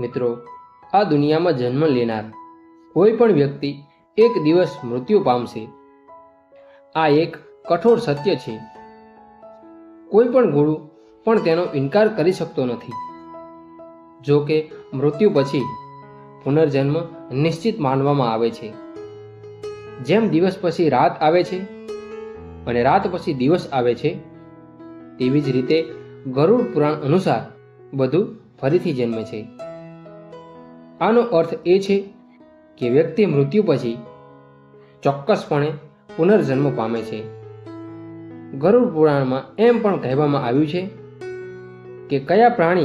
મિત્રો, આ દુનિયામાં જન્મ લેનાર કોઈ પણ વ્યક્તિ એક દિવસ મૃત્યુ પામશે. આ એક કઠોર સત્ય છે. કોઈ પણ ગુરુ પણ તેનો ઇનકાર કરી શકતો નથી. જો કે મૃત્યુ પછી પુનર્જન્મ નિશ્ચિત માનવામાં આવે છે. જેમ દિવસ પછી રાત આવે છે અને રાત પછી દિવસ આવે છે, તેવી જ રીતે ગરુડ પુરાણ અનુસાર બધું ફરીથી જન્મે છે. આનો અર્થ એ છે કે વ્યક્તિ મૃત્યુ પછી ચોક્કસપણે પુનર્જન્મ પામે છે. ગરુડ પુરાણમાં એમ પણ કહેવામાં આવ્યું છે કે કયા પ્રાણી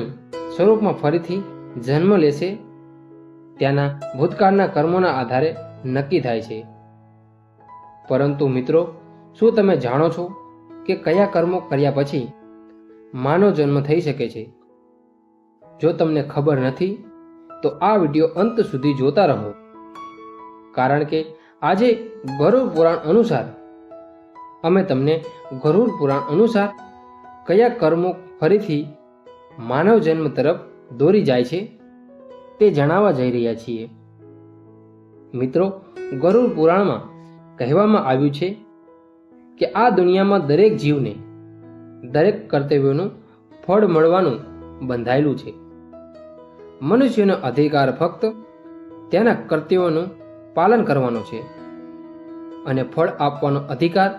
સ્વરૂપમાં ફરીથી જન્મ લેશે ત્યાંના ભૂતકાળના કર્મોના આધારે નક્કી થાય છે. પરંતુ મિત્રો, શું તમે જાણો છો કે કયા કર્મો કર્યા પછી માનવ જન્મ થઈ શકે છે? જો તમને ખબર નથી તો આ વીડિયો અંત સુધી જોતા રહો. કારણ કે આજે ગરુડ પુરાણ અનુસાર અમે તમને ગરુડ પુરાણ અનુસાર કયા કર્મો ફરીથી માનવ જન્મ તરફ દોરી જાય છે તે જણાવવા જઈ રહ્યા છીએ. મિત્રો, ગરુડ પુરાણમાં કહેવામાં આવ્યું છે કે આ દુનિયામાં દરેક જીવને દરેક કર્તવ્યોનું ફળ મળવાનું બંધાયેલું છે. મનુષ્યનો અધિકાર ફક્ત તેના કર્તવ્યોનું પાલન કરવાનો છે અને ફળ આપવાનો અધિકાર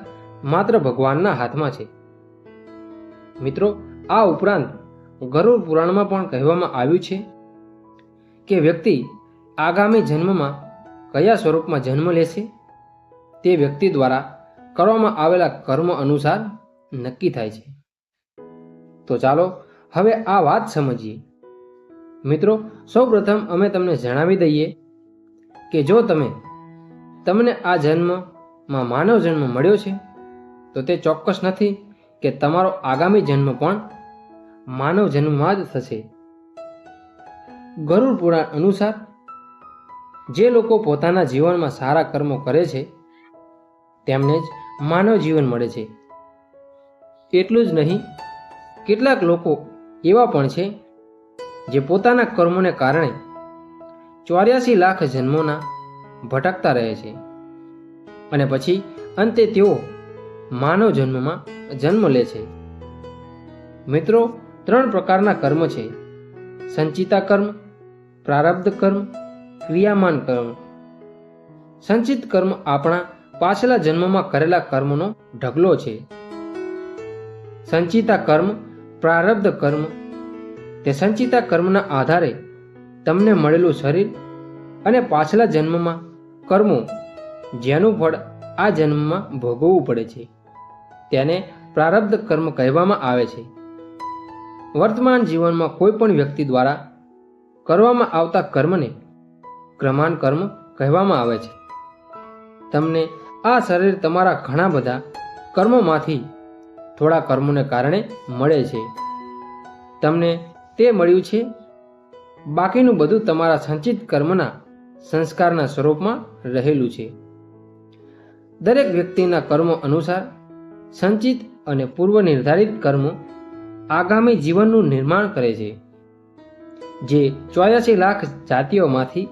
માત્ર ભગવાનના હાથમાં છે. મિત્રો, આ ઉપરાંત ગરુડ પુરાણમાં પણ કહેવામાં આવ્યું છે કે વ્યક્તિ આગામી જન્મમાં કયા સ્વરૂપમાં જન્મ લેશે? તે વ્યક્તિ દ્વારા કરવામાં આવેલા કર્મ અનુસાર નક્કી થાય છે. તો ચાલો હવે આ વાત સમજીએ. મિત્રો, સૌપ્રથમ અમે તમને જણાવી દઈએ કે જો તમે તમને આ જન્મમાં માનવ જન્મ મળ્યો છે, તો તે ચોક્કસ નથી કે તમારો આગામી જન્મ પણ માનવ જન્મમાં જ થશે. ગરુડ પુરાણ અનુસાર, જે લોકો પોતાના જીવનમાં સારા કર્મો કરે છે, તેમને જ માનવ જીવન મળે છે. એટલું જ નહીં, કેટલાક લોકો એવા પણ છે જે પોતાના કર્મોને કારણે ચોર્યાસી લાખ જન્મોના ભટકતા રહે છે. અને પછી અંતે તેઓ માનવ જન્મમાં જન્મ લે છે. મિત્રો, ત્રણ પ્રકારના કર્મ છે. સંચિતા કર્મ, પ્રારબ્ધ કર્મ, ક્રિયામાન કર્મ. સંચિત કર્મ આપણા પાછલા જન્મમાં કરેલા કર્મનો ઢગલો છે. સંચિતા કર્મ, પ્રારબ્ધ કર્મ તે સંચિતા કર્મના આધારે તમને મળેલું શરીર અને પાછલા જન્મમાં કર્મો, જેનું ફળ આ જન્મમાં ભોગવવું પડે છે. તેને પ્રારબ્ધ કર્મ કહેવામાં આવે છે. વર્તમાન જીવનમાં કોઈ પણ વ્યક્તિ દ્વારા કરવામાં આવતા કર્મને ક્રમાન કર્મ કહેવામાં આવે છે. તમને આ શરીર તમારા ઘણા બધા કર્મોમાંથી થોડા કર્મોને કારણે મળે છે. તમને તે મળ્યું છે. બાકીનું બધું તમારા સંચિત કર્મના સંસ્કારના સ્વરૂપમાં રહેલું છે. દરેક વ્યક્તિના કર્મો અનુસાર સંચિત અને પૂર્વ નિર્ધારિત કર્મો આગામી જીવનનું નિર્માણ કરે છે. જે ચોર્યાસી લાખ જાતિઓમાંથી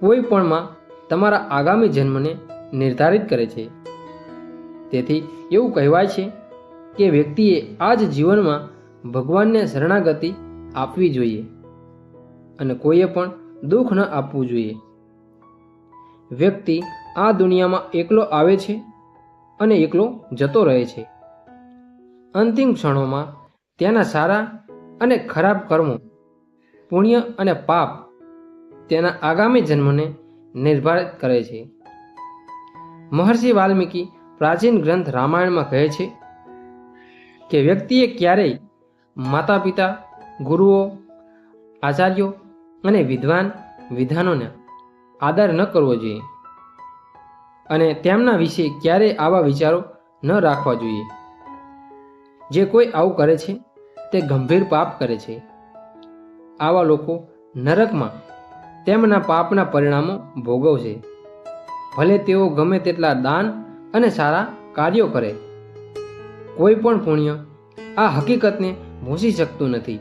કોઈ પણમાં તમારા આગામી જન્મને નિર્ધારિત કરે છે. તેથી એવું કહેવાય છે કે વ્યક્તિએ આ જ જીવનમાં ભગવાનને શરણાગતિ આપવી જોઈએ અને કોઈએ પણ દુઃખ ન આપવું જોઈએ. વ્યક્તિ આ દુનિયામાં એકલો આવે છે અને એકલો જતો રહે છે. અંતિમ ક્ષણોમાં તેના સારા અને ખરાબ કર્મો, પુણ્ય અને પાપ તેના આગામી જન્મને નિર્ધારિત કરે છે. મહર્ષિ વાલ્મીકી પ્રાચીન ગ્રંથ રામાયણમાં કહે છે કે વ્યક્તિએ ક્યારેય માતા પિતા ગુરુઓ, આચાર્યો અને વિદ્વાન વિધાનોને આદર ન કરવો જોઈએ અને તેમના વિશે ક્યારેય આવા વિચારો ન રાખવા જોઈએ. જે કોઈ આવું કરે છે, તે ગંભીર પાપ કરે છે. આવા લોકો નરકમાં તેમના પાપના પરિણામો ભોગવશે. ભલે તેઓ ગમે તેટલા દાન અને સારા કાર્યો કરે, કોઈ પણ પુણ્ય આ હકીકતને ભૂંસી શકતું નથી.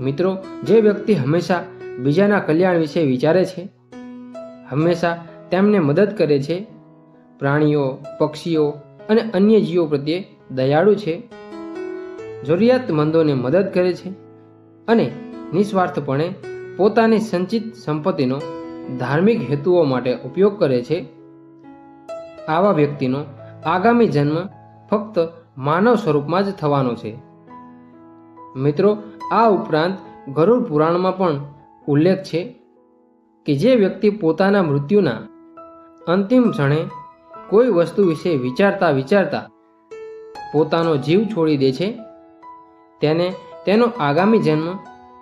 મિત્રો, જે વ્યક્તિ હંમેશા બીજાના કલ્યાણ વિશે વિચારે છે, હંમેશા તેમને મદદ કરે છે, પ્રાણીઓ, પક્ષીઓ અને અન્ય જીવો પ્રત્યે દયાળુ છે, જરૂરિયાતમંદોને મદદ કરે છે અને નિસ્વાર્થપણે પોતાની સંચિત સંપત્તિનો ધાર્મિક હેતુઓ માટે ઉપયોગ કરે છે, આવા વ્યક્તિનો આગામી જન્મ ફક્ત માનવ સ્વરૂપમાં જ થવાનો છે. મિત્રો, આ ઉપરાંત ગરુડ પુરાણમાં પણ ઉલ્લેખ છે કે જે વ્યક્તિ પોતાના મૃત્યુના અંતિમ ક્ષણે કોઈ વસ્તુ વિશે વિચારતા વિચારતા પોતાનો જીવ છોડી દે છે, તેને તેનો આગામી જન્મ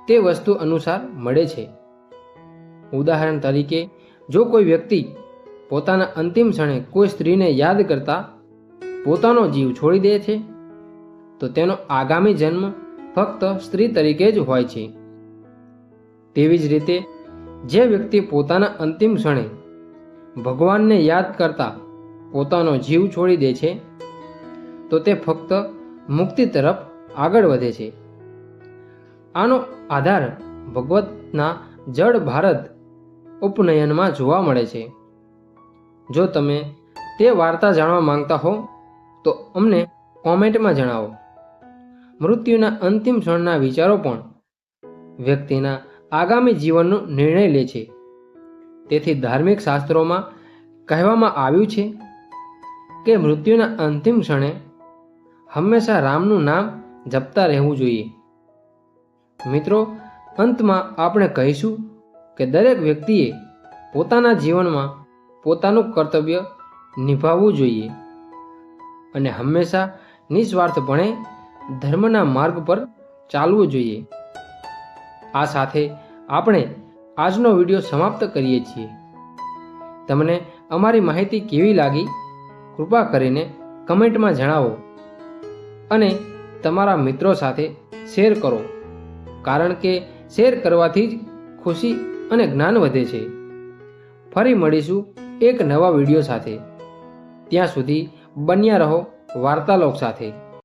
તે વસ્તુ અનુસાર મળે છે. ઉદાહરણ તરીકે, જો કોઈ વ્યક્તિ પોતાના અંતિમ ક્ષણે કોઈ સ્ત્રીને યાદ કરતા પોતાનો જીવ છોડી દે છે, તો તેનો આગામી જન્મ ફક્ત સ્ત્રી તરીકે જ હોય છે. તેવી જ રીતે, જે વ્યક્તિ પોતાના અંતિમ ક્ષણે ભગવાનને યાદ કરતા પોતાનો જીવ છોડી દે છે, તો તે ફક્ત મુક્તિ તરફ આગળ વધે છે. આનો આધાર ભગવતના જળ ભારત ઉપનયનમાં જોવા મળે છે. જો તમે તે વાર્તા જાણવા માંગતા હો, તો અમને કોમેન્ટમાં જણાવો. મૃત્યુના અંતિમ ક્ષણના વિચારો પણ વ્યક્તિના આગામી જીવનનો નિર્ણય લે છે. તેથી ધાર્મિક શાસ્ત્રોમાં કહેવામાં આવ્યું છે કે મૃત્યુના અંતિમ ક્ષણે હંમેશા રામનું નામ જપતા રહેવું જોઈએ. મિત્રો, અંતમાં આપણે કહીશું કે દરેક વ્યક્તિએ પોતાના જીવનમાં પોતાનું કર્તવ્ય નિભાવવું જોઈએ અને હંમેશા નિસ્વાર્થપણે ધર્મના માર્ગ પર ચાલવું જોઈએ. આ સાથે આપણે આજનો વીડિયો સમાપ્ત કરીએ છીએ. તમને અમારી માહિતી કેવી લાગી? કૃપા કરીને કમેન્ટમાં જણાવો અને તમારા મિત્રો સાથે શેર કરો. કારણ કે શેર કરવાથી જ ખુશી અને જ્ઞાન વધે છે. ફરી મળીશું એક નવા વીડિયો સાથે. ત્યાં સુધી બન્યા રહો વાર્તાલોક સાથે.